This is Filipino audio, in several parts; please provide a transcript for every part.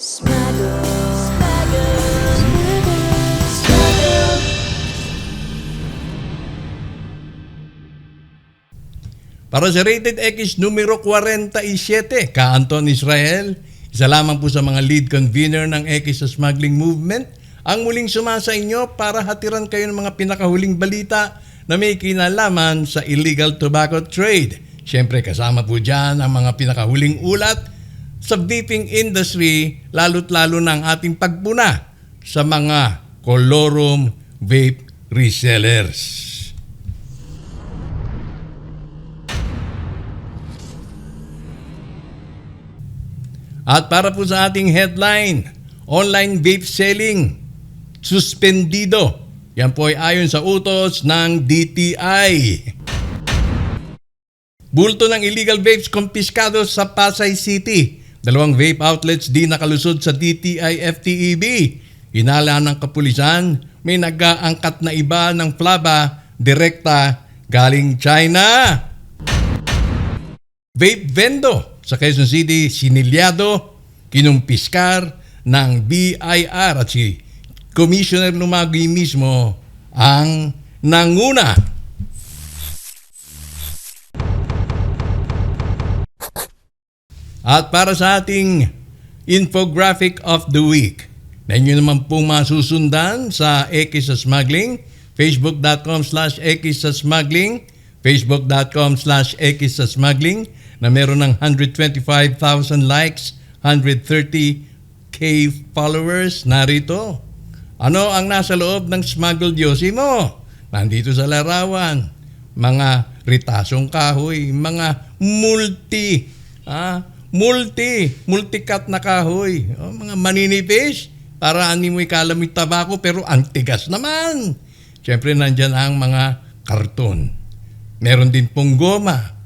Smuggle, smuggle, smuggle. Para sa Rated X numero 47, ka Anton Israel, isa lamang po sa mga lead convener ng X sa smuggling movement, ang muling sumasa inyo para hatiran kayo ng mga pinakahuling balita na may kinalaman sa illegal tobacco trade. Siyempre kasama po dyan ang mga pinakahuling ulat sa vaping industry, lalo't lalo ng ating pagpuna sa mga colorum vape resellers. At para po sa ating headline, online vape selling, suspendido. Yan po ay ayon sa utos ng DTI. Bulto ng illegal vapes kumpiskado sa Pasay City. Dalawang vape outlets di nakalusod sa DTI FTEB. Inala ng kapulisan, may nag-aangkat na iba ng flaba direkta galing China. Vape Vendo sa Quezon City, sinilyado, kinumpiskar ng BIR at si Commissioner Lumagi mismo ang nanguna. At para sa ating infographic of the week, na inyo naman pong masusundan sa X sa Smuggling, facebook.com slash X sa Smuggling, facebook.com slash X sa Smuggling, na meron ng 125,000 likes, 130k followers narito. Ano ang nasa loob ng smuggled yosi mo? Nandito sa larawan. Mga ritasong kahoy, mga multi, ah, multi, multicut na kahoy. Oh, mga maninipis, para ani mo ikalamig tabako pero ang tigas naman. Siyempre nandyan ang mga karton. Meron din pong goma.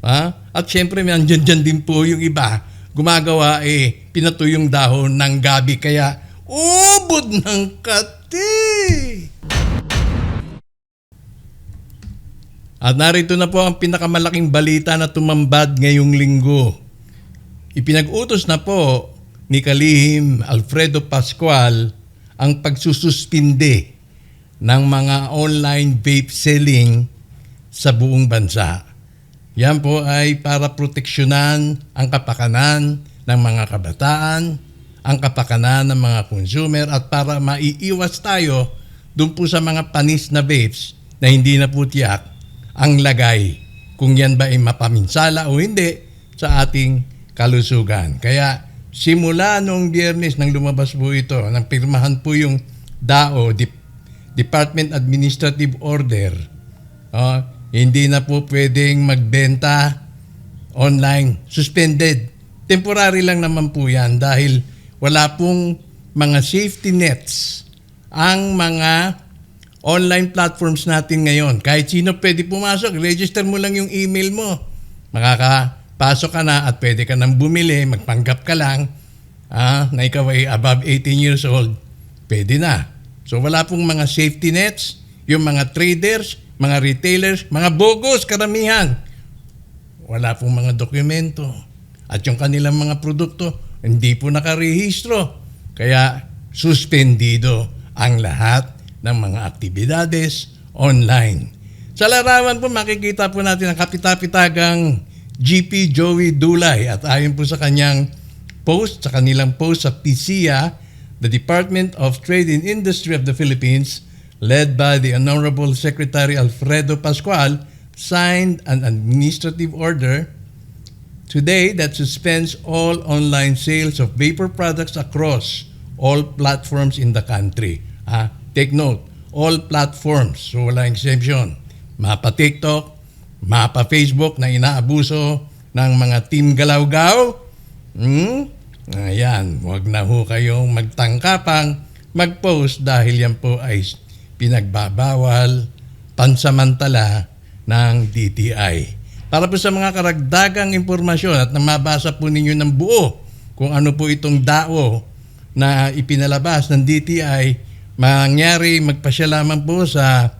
Ha? At siyempre, nandiyan dyan din po yung iba. Gumagawa eh, pinatuyong dahon ng gabi kaya ubod ng kati. At narito na po ang pinakamalaking balita na tumambad ngayong linggo. Ipinag-utos na po ni Kalihim Alfredo Pascual ang pagsususpinde ng mga online vape selling sa buong bansa. Yan po ay para proteksyonan ang kapakanan ng mga kabataan, ang kapakanan ng mga consumer at para maiiwas tayo dun po sa mga panis na vapes na hindi na po tiyak ang lagay kung yan ba ay mapaminsala o hindi sa ating kalusugan. Kaya simula noong biyernes nang lumabas po ito, nang pirmahan po yung DAO, Dep- Department Administrative Order, ah, hindi na po pwedeng magbenta online. Suspended. Temporary lang naman po yan dahil wala pong mga safety nets ang mga online platforms natin ngayon. Kahit sino pwede pumasok, register mo lang yung email mo. Makakapasok ka na at pwede ka nang bumili, magpanggap ka lang ah, na ikaw ay above 18 years old. Pwede na. So wala pong mga safety nets, yung mga traders, mga retailers, mga bogus karamihan. Wala pong mga dokumento. At yung kanilang mga produkto, hindi po nakarehistro. Kaya suspendido ang lahat ng mga aktibidades online. Sa larawan po makikita po natin ang kapitapitagang GP Joey Dulay at ayon po sa kanyang post, sa kanilang post sa PCIA, the Department of Trade and Industry of the Philippines, led by the Honorable Secretary Alfredo Pascual, signed an administrative order today that suspends all online sales of vapor products across all platforms in the country. Ah, take note, all platforms. So wala exemption. Mapa TikTok, mapa Facebook na inaabuso ng mga team galaw-gaw. Hmm? Ayan, wag na ho kayong magtangkapang mag-post dahil yan po ay pinagbabawal pansamantala ng DTI. Para po sa mga karagdagang impormasyon at na mabasa po ninyo ng buo kung ano po itong DAO na ipinalabas ng DTI, mangyari magpasya lamang po sa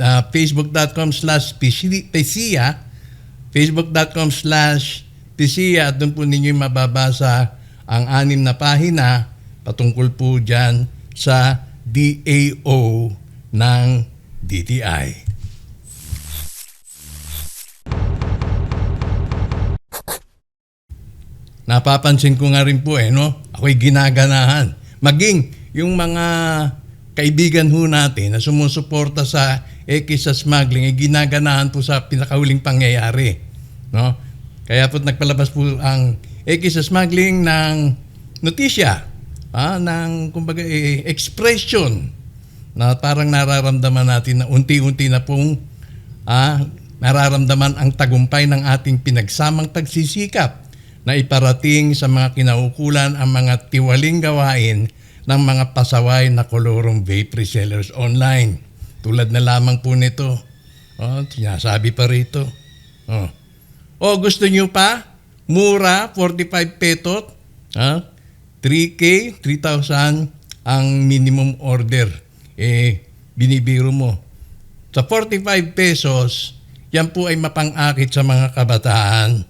uh, facebook.com slash PCIA facebook.com slash PCIA doon po ninyo mababasa ang anim na pahina patungkol po dyan sa DAO ng DTI. Napapansin ko nga rin po eh, no? Ako'y ginaganahan. Maging yung mga kaibigan ho natin na sumusuporta sa X sa smuggling, ay ginaganahan po sa pinakahuling pangyayari. No? Kaya po nagpalabas po ang X sa smuggling ng notisya, ah, ng kumbaga eh, expression na parang nararamdaman natin na unti-unti na pong ah, nararamdaman ang tagumpay ng ating pinagsamang pagsisikap na iparating sa mga kinaukulan ang mga tiwaling gawain ng mga pasaway na kolorong vape resellers online. Tulad na lamang po nito. Oh, sinasabi pa rito. Oh. O gusto nyo pa? Mura, 45 petot. Ha? 3K, 3,000 ang minimum order. Eh, binibiro mo. Sa 45 pesos, yan po ay mapang-akit sa mga kabataan.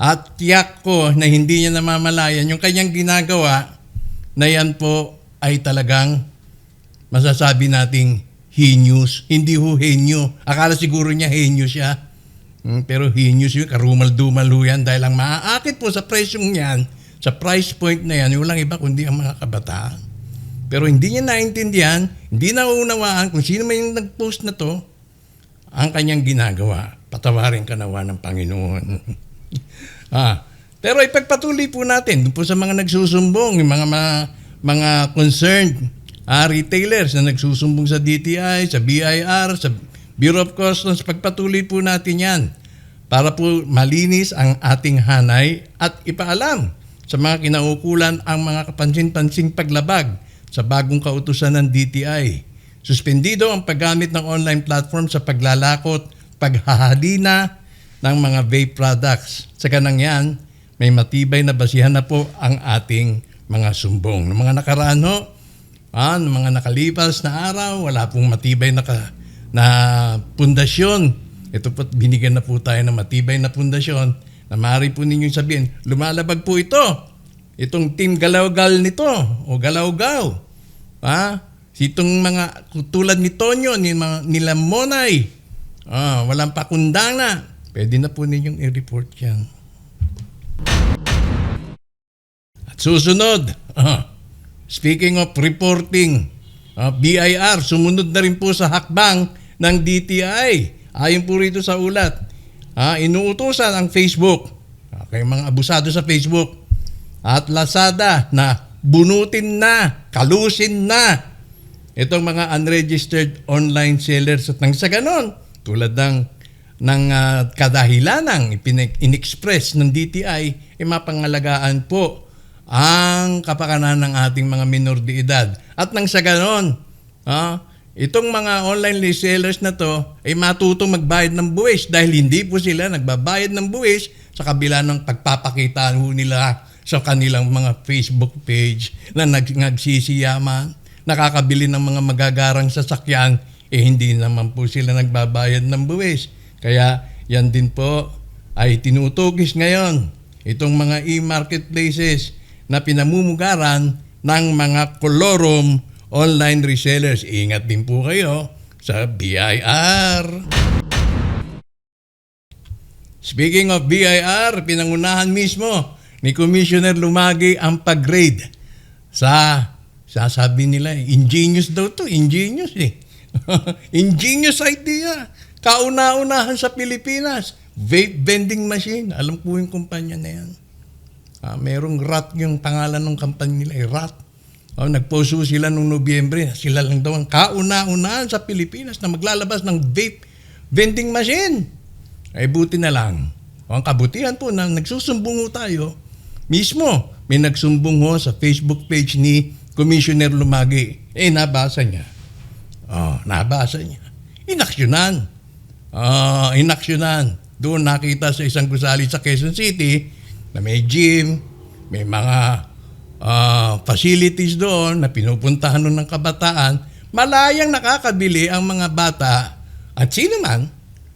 At tiyak ko na hindi niya namamalayan yung kanyang ginagawa na yan po ay talagang masasabi nating heinous. Hindi ho henyo. Akala siguro niya henyo siya. Hmm, pero heinous yun, karumal-dumal ho yan dahil ang maaakit po sa presyong yan, sa price point na yan, walang iba kundi ang mga kabataan. Pero hindi niya naintindihan, hindi naunawaan kung sino yung nag-post na to, ang kanyang ginagawa. Patawarin ka nawa ng Panginoon. ah, pero ipagpatuloy po natin dun po sa mga nagsusumbong, yung mga mga, mga concerned ah, retailers na nagsusumbong sa DTI, sa BIR, sa Bureau of Customs, pagpatuloy po natin yan para po malinis ang ating hanay at ipaalam sa mga kinaukulan ang mga kapansin-pansing paglabag sa bagong kautusan ng DTI. Suspendido ang paggamit ng online platform sa paglalakot, paghahalina ng mga vape products. Sa kanang yan, may matibay na basihan na po ang ating mga sumbong. Ng mga nakaraan ho, ah, ng mga nakalipas na araw, wala pong matibay na, ka, na pundasyon. Ito po, binigyan na po tayo ng matibay na pundasyon na maaari po ninyong sabihin, lumalabag po ito. Itong team galawgal nito o galawgaw. Ha? Itong mga tulad ni Tonyo, ni mga, nila Monay, ah, walang pakundang na. Pwede na po ninyong i-report yan. At susunod, ah, speaking of reporting, ah, BIR, sumunod na rin po sa hakbang ng DTI. Ayon po rito sa ulat, ah, inuutosan ang Facebook, ah, kay mga abusado sa Facebook, at Lazada na bunutin na, kalusin na itong mga unregistered online sellers. At nang sa ganon, tulad ng, ng ah, kadahilanang in-express ng DTI, ay mapangalagaan po ang kapakanan ng ating mga minor de edad. At nang sa ganon, ah, itong mga online resellers na to ay matutong magbayad ng buwis dahil hindi po sila nagbabayad ng buwis sa kabila ng pagpapakita nila sa kanilang mga Facebook page na nag nagsisiyaman, nakakabili ng mga magagarang sasakyan, eh hindi naman po sila nagbabayad ng buwis. Kaya yan din po ay tinutugis ngayon itong mga e-marketplaces na pinamumugaran ng mga kolorom online resellers. Ingat din po kayo sa BIR. Speaking of BIR, pinangunahan mismo ni Commissioner Lumagi ang pag-grade sa sasabi nila, ingenious daw to, ingenious eh. ingenious idea. Kauna-unahan sa Pilipinas, vape vending machine. Alam po yung kumpanya na yan. Ah, merong RAT yung pangalan ng kampanya nila, eh, RAT. Oh, nagpost po sila noong Nobyembre, sila lang daw ang kauna-unahan sa Pilipinas na maglalabas ng vape vending machine. Ay buti na lang. O, ang kabutihan po na nagsusumbong tayo, mismo may nagsumbong sa Facebook page ni Commissioner Lumagi. Eh, nabasa niya. Oh, nabasa niya. Inaksyonan. Ah, inaksyonan. Doon nakita sa isang gusali sa Quezon City na may gym, may mga ah, facilities doon na pinupuntahan ng kabataan, malayang nakakabili ang mga bata at sino man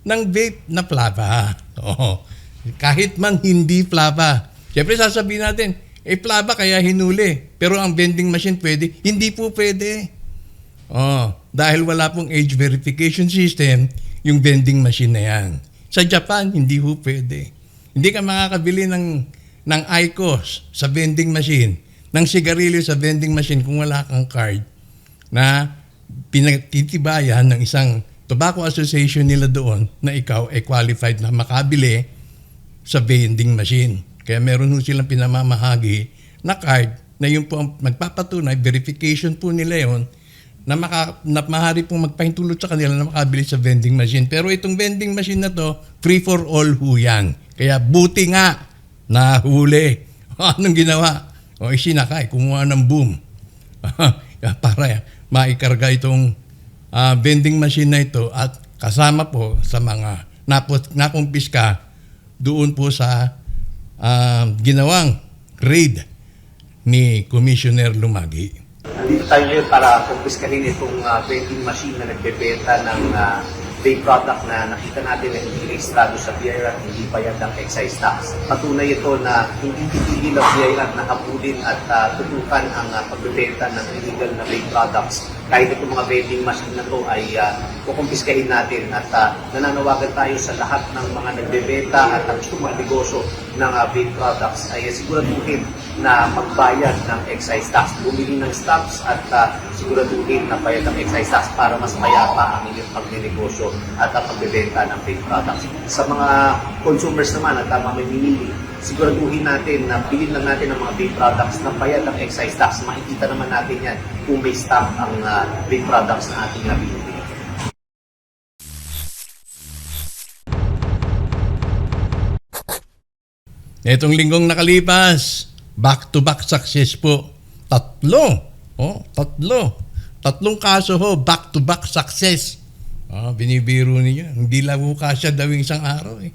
ng vape na flava. Oo. Kahit man hindi flava. Siyempre sasabihin natin, Eh, plaba kaya hinuli. Pero ang vending machine pwede. Hindi po pwede. Oh, dahil wala pong age verification system, yung vending machine na yan. Sa Japan, hindi po pwede. Hindi ka makakabili ng, ng ICOS sa vending machine, ng sigarilyo sa vending machine kung wala kang card na pinagtitibayan ng isang tobacco association nila doon na ikaw ay qualified na makabili sa vending machine. Kaya meron ho silang pinamamahagi na card na yun po ang magpapatunay, verification po nila yon na, maka, na maaari pong magpahintulot sa kanila na makabili sa vending machine. Pero itong vending machine na to, free for all ho yan. Kaya buti nga na huli. Anong ginawa? O isinakay, kumuha ng boom. para maikarga itong ah, vending machine na ito at kasama po sa mga napos, nakumpiska doon po sa ah, ginawang raid ni Commissioner Lumagi. Dito tayo ngayon para kumpiskahin itong uh, vending machine na nagbebenta ng uh, vape product na nakita natin na hindi rehistrado sa BIR at hindi bayad ng excise tax. Patunay ito na hindi titigil ang BIR na habulin at uh, tutukan ang uh, pagbebenta ng illegal na vape products. Kahit itong mga vending machine na to ay uh, kukumpiskahin natin at uh, nananawagan tayo sa lahat ng mga nagbebenta at ang gusto negosyo ng uh, vape products ay siguraduhin na magbayad ng excise tax. Bumili ng stocks at uh, siguraduhin na bayad ng excise tax para mas mayapa ang inyong pagnenegosyo at ang pagbebenta ng vape products. Sa mga consumers naman at uh, mga mamimili, siguraduhin natin na bilhin lang natin ang mga vape products na bayad ng excise tax. Makikita naman natin yan kung may stock ang uh, products na ating nabibili. Itong linggong nakalipas, back-to-back success po. Tatlo. Oh, tatlo. Tatlong kaso ho, back-to-back success. Ah, binibiro niya. Hindi lang ho kasya daw yung isang araw eh.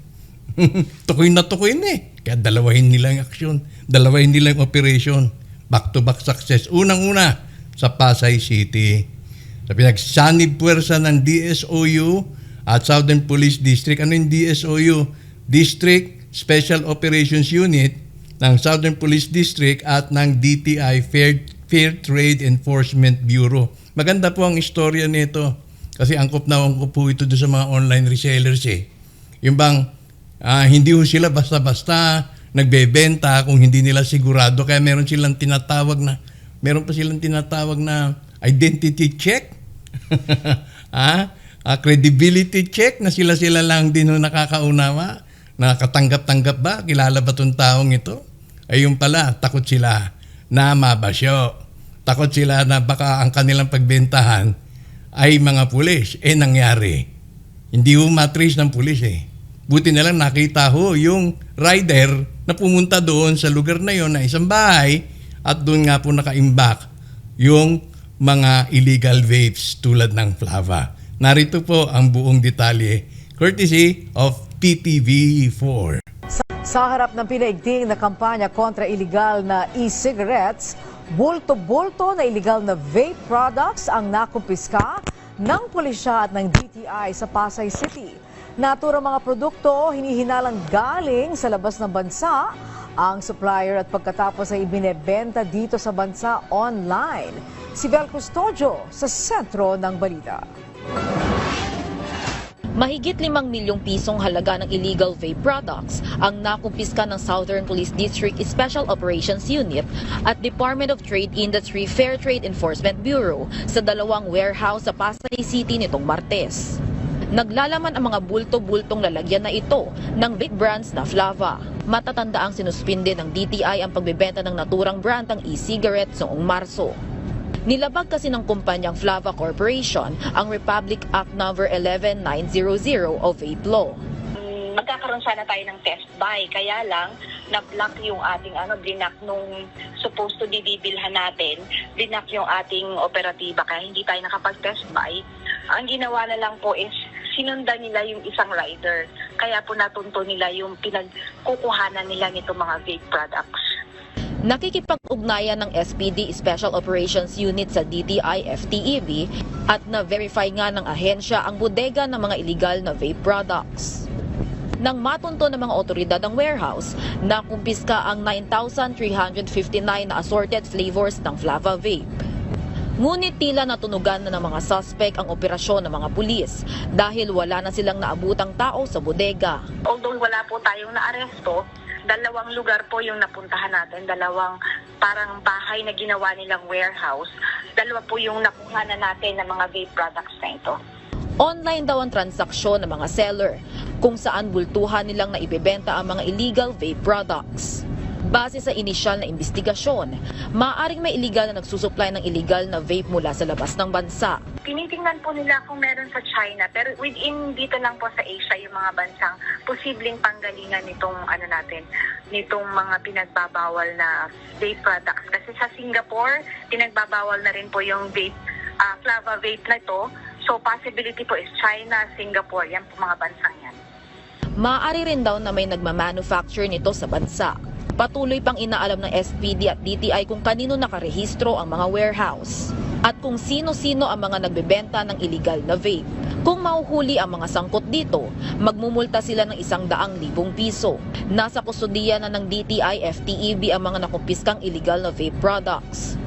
tukoy na tukoy na eh. Kaya dalawahin nila yung aksyon. Dalawahin nila yung operation. Back-to-back success. Unang-una, sa Pasay City. Sa pinagsanib puwersa ng DSOU at Southern Police District. Ano yung DSOU? District Special Operations Unit ng Southern Police District at ng DTI Fair, Fair Trade Enforcement Bureau. Maganda po ang istorya nito kasi angkop na angkop po ito sa mga online resellers eh. Yung bang ah, hindi ho sila basta-basta nagbebenta kung hindi nila sigurado kaya meron silang tinatawag na meron pa silang tinatawag na identity check. ah, ah, credibility check na sila-sila lang din ho nakakaunawa. Nakakatanggap-tanggap ba? Kilala ba tong taong ito? Ay yung pala, takot sila na mabasyo. Takot sila na baka ang kanilang pagbentahan ay mga pulis. Eh nangyari. Hindi ho matrace ng pulis eh. Buti na lang nakita ho yung rider na pumunta doon sa lugar na yon na isang bahay at doon nga po nakaimbak yung mga illegal vapes tulad ng Flava. Narito po ang buong detalye courtesy of PTV4. Sa harap ng pinaigting na kampanya kontra iligal na e-cigarettes, bulto-bulto na iligal na vape products ang nakumpiska ng pulisya at ng DTI sa Pasay City. Naturang mga produkto hinihinalang galing sa labas ng bansa ang supplier at pagkatapos ay ibinebenta dito sa bansa online. Si Vel Custodio sa sentro ng balita. Mahigit 5 milyong pisong halaga ng illegal vape products ang nakumpiska ng Southern Police District Special Operations Unit at Department of Trade Industry Fair Trade Enforcement Bureau sa dalawang warehouse sa Pasay City nitong Martes. Naglalaman ang mga bulto-bultong lalagyan na ito ng vape brands na Flava. Matatanda ang sinuspinde ng DTI ang pagbebenta ng naturang brand ng e-cigarettes noong Marso. Nilabag kasi ng kumpanyang Flava Corporation ang Republic Act No. 11900 o Vape Law. Mm, magkakaroon sana tayo ng test buy. Kaya lang, na-block yung ating ano, blinak nung supposed to bibilhan natin, blinak yung ating operatiba kaya hindi tayo nakapag-test buy. Ang ginawa na lang po is sinundan nila yung isang rider. Kaya po natunto nila yung pinagkukuhanan nila nito mga vape products. Nakikipag-ugnayan ng SPD Special Operations Unit sa DTI FTEB at na-verify nga ng ahensya ang bodega ng mga illegal na vape products. Nang matunto ng mga otoridad ang warehouse, nakumpiska ang 9,359 na assorted flavors ng Flava Vape. Ngunit tila natunugan na ng mga suspect ang operasyon ng mga pulis dahil wala na silang naabutang tao sa bodega. Although wala po tayong naaresto, dalawang lugar po yung napuntahan natin, dalawang parang bahay na ginawa nilang warehouse. Dalawa po yung nakuha na natin ng mga vape products na ito. Online daw ang transaksyon ng mga seller kung saan bultuhan nilang naibebenta ang mga illegal vape products. Base sa inisyal na investigasyon, maaaring may illegal na nagsusupply ng illegal na vape mula sa labas ng bansa. Tinitingnan po nila kung meron sa China, pero within dito lang po sa Asia yung mga bansang posibleng panggalingan nitong ano natin, nitong mga pinagbabawal na vape products. Kasi sa Singapore, pinagbabawal na rin po yung vape, ah, Flava vape na ito. So possibility po is China, Singapore, yan po mga bansang yan. Maaari rin daw na may nagmamanufacture nito sa bansa. Patuloy pang inaalam ng SPD at DTI kung kanino nakarehistro ang mga warehouse at kung sino-sino ang mga nagbebenta ng illegal na vape. Kung mahuhuli ang mga sangkot dito, magmumulta sila ng isang daang libong piso. Nasa kustudiya na ng DTI FTEB ang mga nakumpiskang illegal na vape products.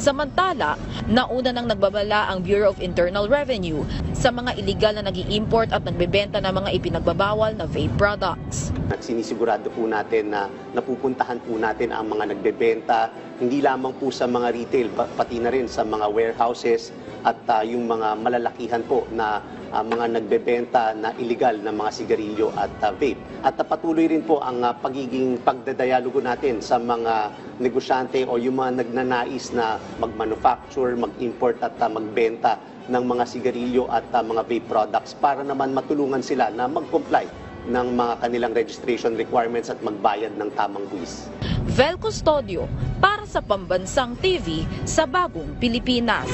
Samantala, nauna nang nagbabala ang Bureau of Internal Revenue sa mga illegal na nag import at nagbebenta ng mga ipinagbabawal na vape products. At sinisigurado po natin na napupuntahan po natin ang mga nagbebenta, hindi lamang po sa mga retail, pa- pati na rin sa mga warehouses at ah, yung mga malalakihan po na ah, mga nagbebenta na illegal na mga sigarilyo at ah, vape. At ah, patuloy rin po ang ah, pagiging pagdadialogo natin sa mga negosyante o yung mga nagnanais na mag-manufacture, mag-import at ah, magbenta ng mga sigarilyo at ah, mga vape products para naman matulungan sila na mag-comply ng mga kanilang registration requirements at magbayad ng tamang buwis. Vel Custodio para sa Pambansang TV sa Bagong Pilipinas.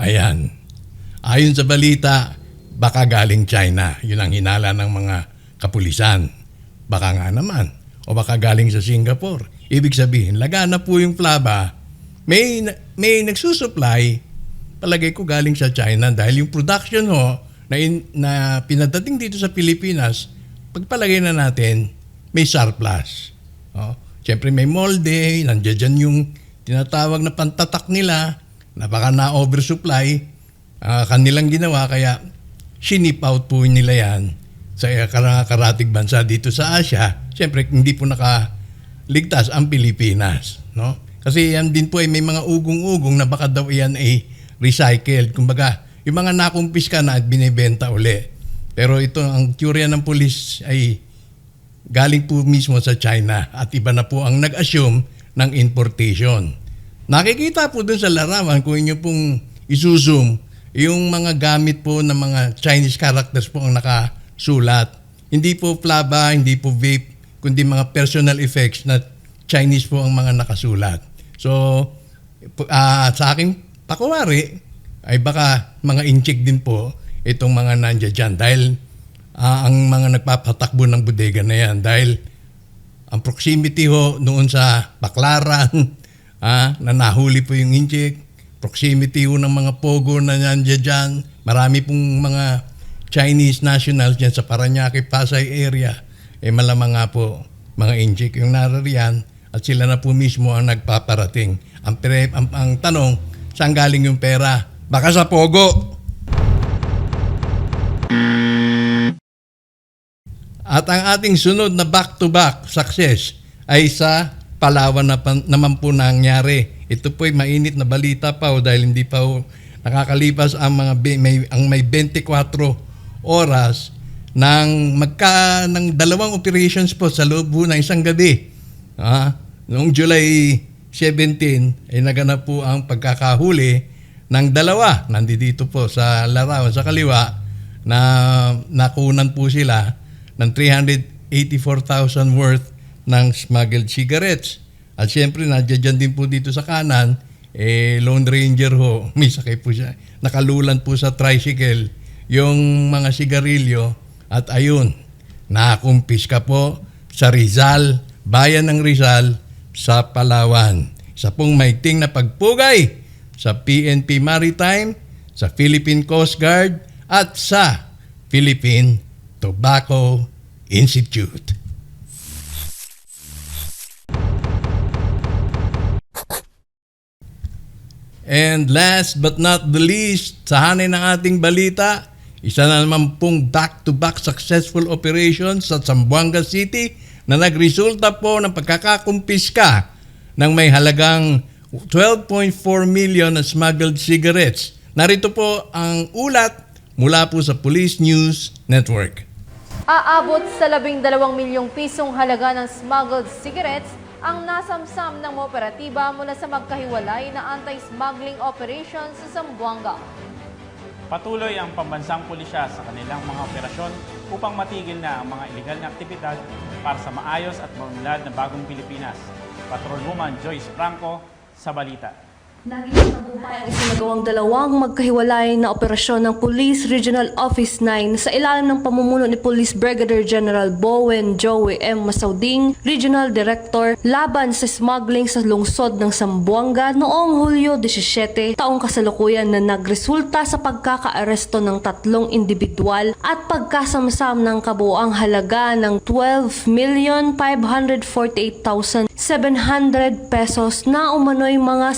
Ayan. Ayon sa balita, baka galing China. Yun ang hinala ng mga kapulisan. Baka nga naman. O baka galing sa Singapore. Ibig sabihin, lagana po yung flaba. May, may nagsusupply, palagay ko galing sa China dahil yung production ho na, in, na pinadating dito sa Pilipinas, pagpalagay na natin, may surplus. Oh, Siyempre may molde, nandiyan dyan yung tinatawag na pantatak nila, na baka na-oversupply, ah, kanilang ginawa, kaya sinip out po nila yan sa kar- karatig bansa dito sa Asia. Siyempre, hindi po nakaligtas ang Pilipinas. No? Kasi yan din po ay may mga ugong-ugong na baka daw yan ay recycled. Kumbaga, yung mga nakumpis ka na at binibenta uli. Pero ito, ang teorya ng pulis ay galing po mismo sa China at iba na po ang nag-assume ng importation. Nakikita po dun sa larawan kung inyo pong isusum, yung mga gamit po ng mga Chinese characters po ang nakasulat. Hindi po flava, hindi po vape, kundi mga personal effects na Chinese po ang mga nakasulat. So, ah, sa aking pakuwari, ay baka mga incheck din po itong mga nandiyan dyan. Dahil ah, ang mga nagpapatakbo ng bodega na yan. Dahil ang proximity ho noon sa Baklaran, ah, na nahuli po yung incheck, proximity ho ng mga pogo na nandiyan dyan, marami pong mga Chinese nationals dyan sa Paranaque, Pasay area, eh malamang nga po mga incheck yung narariyan at sila na po mismo ang nagpaparating. Ang, pre, ang, ang tanong, saan galing yung pera? Baka sa pogo. At ang ating sunod na back-to-back success ay sa Palawan na pan- naman po nangyari. Ito po ay mainit na balita pa o dahil hindi pa ho nakakalipas ang mga may, ang may 24 oras ng magka ng dalawang operations po sa loob po ng isang gabi. Ah, noong July 17 ay naganap po ang pagkakahuli ng dalawa. Nandito po sa larawan sa kaliwa na nakunan po sila ng 384,000 worth ng smuggled cigarettes. At syempre, nandiyan din po dito sa kanan, eh, Lone Ranger ho, may sakay po siya. Nakalulan po sa tricycle yung mga sigarilyo at ayun, nakumpis ka po sa Rizal, bayan ng Rizal, sa Palawan. Sa pong maigting na pagpugay sa PNP Maritime, sa Philippine Coast Guard at sa Philippine Tobacco Institute. And last but not the least, sa hanay ng ating balita, isa na naman pong back-to-back successful operations sa Zamboanga City na nagresulta po ng pagkakakumpiska ng may halagang 12.4 million na smuggled cigarettes. Narito po ang ulat mula po sa Police News Network. Aabot sa 12 milyong pisong halaga ng smuggled cigarettes ang nasamsam ng operatiba mula sa magkahiwalay na anti-smuggling operations sa Zamboanga. Patuloy ang pambansang pulisya sa kanilang mga operasyon upang matigil na ang mga ilegal na aktibidad para sa maayos at maunlad na bagong Pilipinas. Patrolwoman Joyce Franco sa Balita. Naging tagumpay ang isinagawang dalawang magkahiwalay na operasyon ng Police Regional Office 9 sa ilalim ng pamumuno ni Police Brigadier General Bowen Joey M. Masauding, Regional Director, laban sa smuggling sa lungsod ng Sambuanga noong Hulyo 17, taong kasalukuyan na nagresulta sa pagkakaaresto ng tatlong individual at pagkasamsam ng kabuang halaga ng 12,548,700 pesos na umano'y mga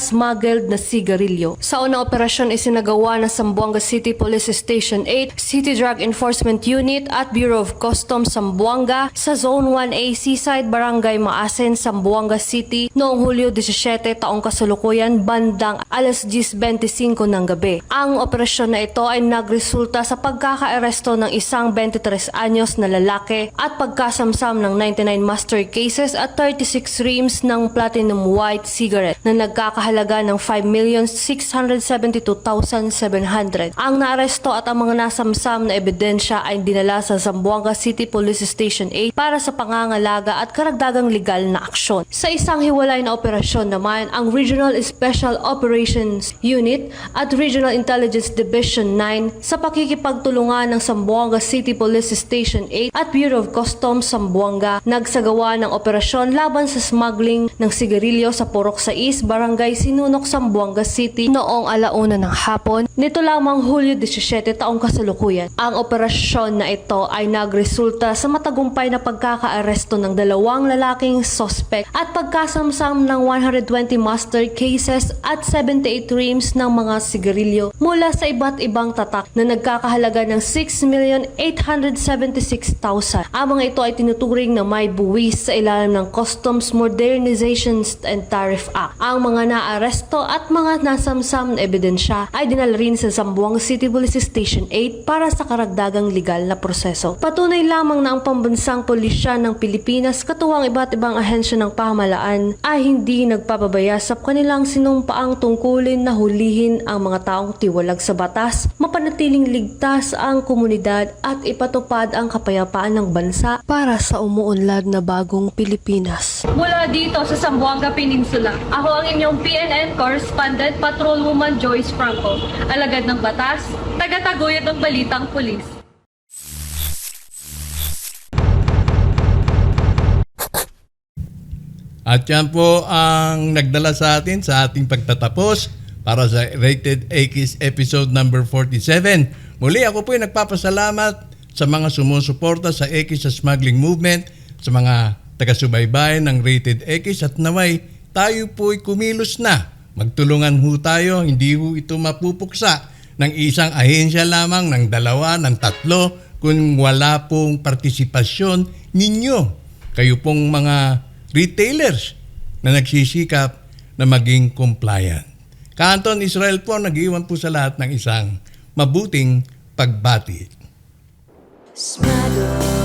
smuggled na sigarilyo. Sa unang operasyon isinagawa ng Sambuanga City Police Station 8, City Drug Enforcement Unit at Bureau of Customs Sambuanga sa Zone 1A Seaside Barangay Maasen, Sambuanga City noong Hulyo 17 taong kasalukuyan bandang alas 10.25 ng gabi. Ang operasyon na ito ay nagresulta sa pagkakaaresto ng isang 23 anyos na lalaki at pagkasamsam ng 99 master cases at 36 reams ng platinum white cigarette na nagkakahalaga ng 5,672,700. Ang naaresto at ang mga nasamsam na ebidensya ay dinala sa Zamboanga City Police Station 8 para sa pangangalaga at karagdagang legal na aksyon. Sa isang hiwalay na operasyon naman, ang Regional Special Operations Unit at Regional Intelligence Division 9 sa pakikipagtulungan ng Zamboanga City Police Station 8 at Bureau of Customs Zamboanga nagsagawa ng operasyon laban sa smuggling ng sigarilyo sa Porok sa East, Barangay Sinunok, Zamboanga City noong alauna ng hapon. Nito lamang Hulyo 17 taong kasalukuyan. Ang operasyon na ito ay nagresulta sa matagumpay na pagkakaaresto ng dalawang lalaking sospek at pagkasamsam ng 120 master cases at 78 reams ng mga sigarilyo mula sa iba't ibang tatak na nagkakahalaga ng 6,876,000. Ang mga ito ay tinuturing na may buwis sa ilalim ng Customs Modernization and Tariff Act. Ang mga naaresto at mga nasamsam na ebidensya ay dinala rin sa Zamboanga City Police Station 8 para sa karagdagang legal na proseso. Patunay lamang na ang pambansang pulisya ng Pilipinas katuwang iba't ibang ahensya ng pamahalaan ay hindi nagpapabaya sa kanilang sinumpaang tungkulin na hulihin ang mga taong tiwalag sa batas, mapanatiling ligtas ang komunidad at ipatupad ang kapayapaan ng bansa para sa umuunlad na bagong Pilipinas. Mula dito sa Zamboanga Peninsula, ako ang inyong PNN Correspondent Patrolwoman Joyce Franco, alagad ng batas, tagataguyod ng balitang pulis. At yan po ang nagdala sa atin sa ating pagtatapos para sa Rated X episode number 47. Muli ako po ay nagpapasalamat sa mga sumusuporta sa X sa smuggling movement, sa mga taga-subaybay ng Rated X at naway tayo po ay kumilos na. Magtulungan ho tayo, hindi ho ito mapupuksa ng isang ahensya lamang, ng dalawa, ng tatlo, kung wala pong partisipasyon ninyo. Kayo pong mga retailers na nagsisikap na maging compliant. Kanton Israel po nag-iwan po sa lahat ng isang mabuting pagbati. Smuggle.